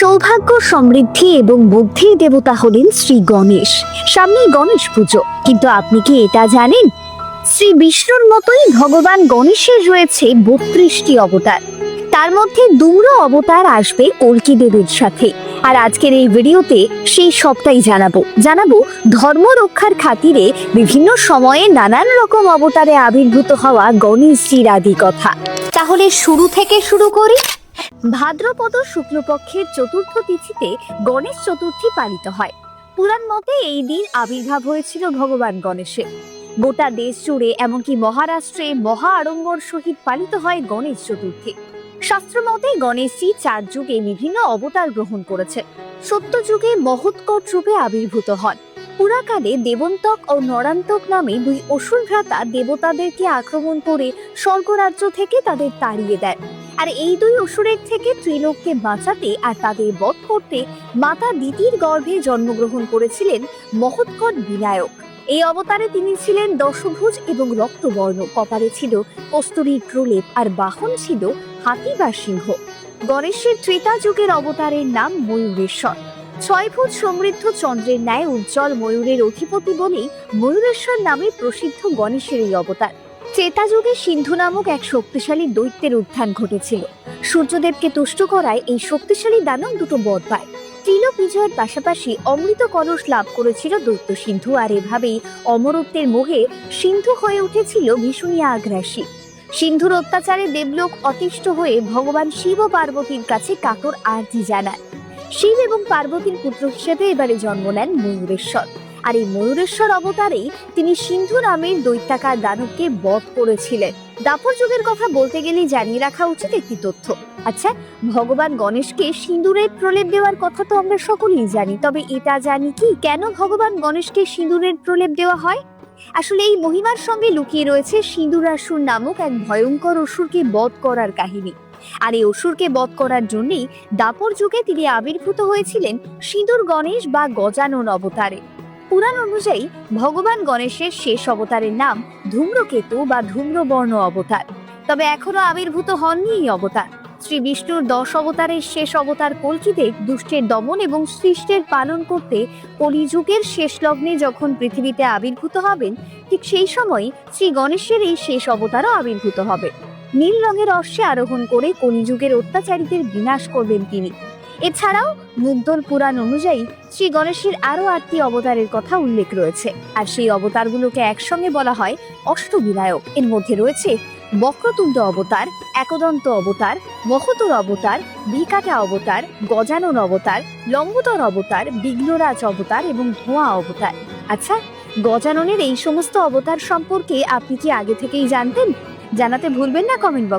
সৌভাগ্য, সমৃদ্ধি এবং বুদ্ধির দেবতা হলেন শ্রী গণেশ। সামনেই গণেশ পুজো। কিন্তু আপনি কি এটা জানেন? শ্রী বিষ্ণুর মতোই ভগবান গণেশের রয়েছে বত্রিশটি অবতার। তার মধ্যে দুমড়ো অবতার আসবে কলকি দেবীর সাথে। আর আজকের এই ভিডিওতে সেই সবটাই জানাব। জানাব ধর্ম রক্ষার খাতিরে বিভিন্ন সময়ে নানান রকম অবতারে আবির্ভূত হওয়া গণেশজির আদি কথা। তাহলে শুরু থেকে শুরু করি। ভাদ্রপদ শুক্লপক্ষের চতুর্থ তিথিতে গণেশ চতুর্থী পালিত হয়। পুরাণ মতে এই দিন আবির্ভাব হয়েছিল ভগবান গণেশের। গোটা দেশ জুড়ে এমনকি মহারাষ্ট্রে মহা আড়ম্বর সহিত পালিত হয় গণেশ চতুর্থী। শাস্ত্র মতে গণেশজি চার যুগে বিভিন্ন অবতার গ্রহণ করেছে। সত্য যুগে মহৎকট রূপে আবির্ভূত হন। পুরাকালে দেবন্তক ও নরান্তক নামে দুই অসুর ভ্রাতা দেবতাদেরকে আক্রমণ করে স্বর্গরাজ্য থেকে তাদের তাড়িয়ে দেয় আর এই দুই অসুরের থেকে ত্রিলোককে বাঁচাতে আর তাদের বধ করতে মাতা দিতির গর্ভে জন্মগ্রহণ করেছিলেন মহৎকট বিনায়ক। এই অবতারে তিনি ছিলেন দশভুজ এবং রক্তবর্ণ, কপালে ছিল কস্তুরীর প্রলেপ আর বাহন ছিল হাতি বা সিংহ গণেশের ত্রেতা যুগের অবতারের নাম ময়ূরেশ্বর। ছয় ফুট সমৃদ্ধ চন্দ্রের ন্যায় উজ্জ্বল ময়ূরের অধিপতি বলেই ময়ূরেশ্বর নামে প্রসিদ্ধ গণেশের এই অবতার। ত্রেতা যুগে সিন্ধু নামক এক শক্তিশালী দৈত্যের উত্থান ঘটেছিল। সূর্যদেবকে তুষ্ট করায় এই শক্তিশালী দানব দুটো বর পায়। ত্রিলোক বিজয়ের পাশাপাশি অমৃত কলস লাভ করেছিল দৈত্য সিন্ধু আর এভাবেই অমরত্বের মোহে সিন্ধু হয়ে উঠেছিল ভীষণিয়া আগ্রাসী। সিন্ধুর অত্যাচারে দেবলোক অতিষ্ঠ হয়ে ভগবান শিব পার্বতীর কাছে কাতর আর্জি জানান শিব এবং পার্বতীর পুত্র হিসেবে এবারে জন্ম নেন ময়ূরেশ্বর। আর এই ময়ূরেশ্বর অবতারেই তিনি সিন্ধু নামের দৈত্যাকার দানবকে বধ করেছিলেন। দাপর যুগের কথা বলতে গেলেই জানিয়ে রাখা উচিত একটি তথ্য। আচ্ছা ভগবান গণেশকে সিঁদুরের প্রলেপ দেওয়ার কথা তো আমরা সকলেই জানি, তবে এটা জানি কি, কেন ভগবান গণেশকে সিঁদুরের প্রলেপ দেওয়া হয়? আসলে এই মহিমার সঙ্গে লুকিয়ে রয়েছে সিঁদুরাসুর নামক এক ভয়ঙ্কর অসুরকে বধ করার কাহিনী। আর এই অসুরকে বধ করার জন্যই দাপর যুগে তিনি আবির্ভূত হয়েছিলেন সিঁদুর গণেশ বা গজানন অবতারে। পুরাণ অনুযায়ী ভগবান গণেশের শেষ অবতারের নাম ধূম্রকেতু বা ধূম্রবর্ণ অবতার। তবে এখনও আবির্ভূত হননি এই অবতার। শ্রী বিষ্ণুর দশ অবতারের শেষ অবতার কল্কিতে দুষ্টের দমন এবং সৃষ্টের পালন করতে কলিযুগের শেষ লগ্নে যখন পৃথিবীতে আবির্ভূত হবেন, ঠিক সেই সময় শ্রী গণেশের এই শেষ অবতারও আবির্ভূত হবে। নীল রঙের অশ্বে আরোহণ করে কলিযুগের অত্যাচারীদের বিনাশ করবেন তিনি। এছাড়াও মুগ্ধল পুরাণ অনুযায়ী শ্রী গণেশের আরও আটটি অবতারের কথা উল্লেখ রয়েছে। আর সেই অবতারগুলোকে একসঙ্গে বলা হয় অষ্টবিনায়ক। এর মধ্যে রয়েছে বক্রতুণ্ড অবতার, একদন্ত অবতার, মহতর অবতার, বিকাটা অবতার, গজানন অবতার, লম্বতর অবতার, বিঘ্নরাজ অবতার এবং ধোঁয়া অবতার। আচ্ছা গজাননের এই সমস্ত অবতার সম্পর্কে আপনি কি আগে থেকেই জানতেন? জানাতে ভুলবেন না কমেন্ট বক্স।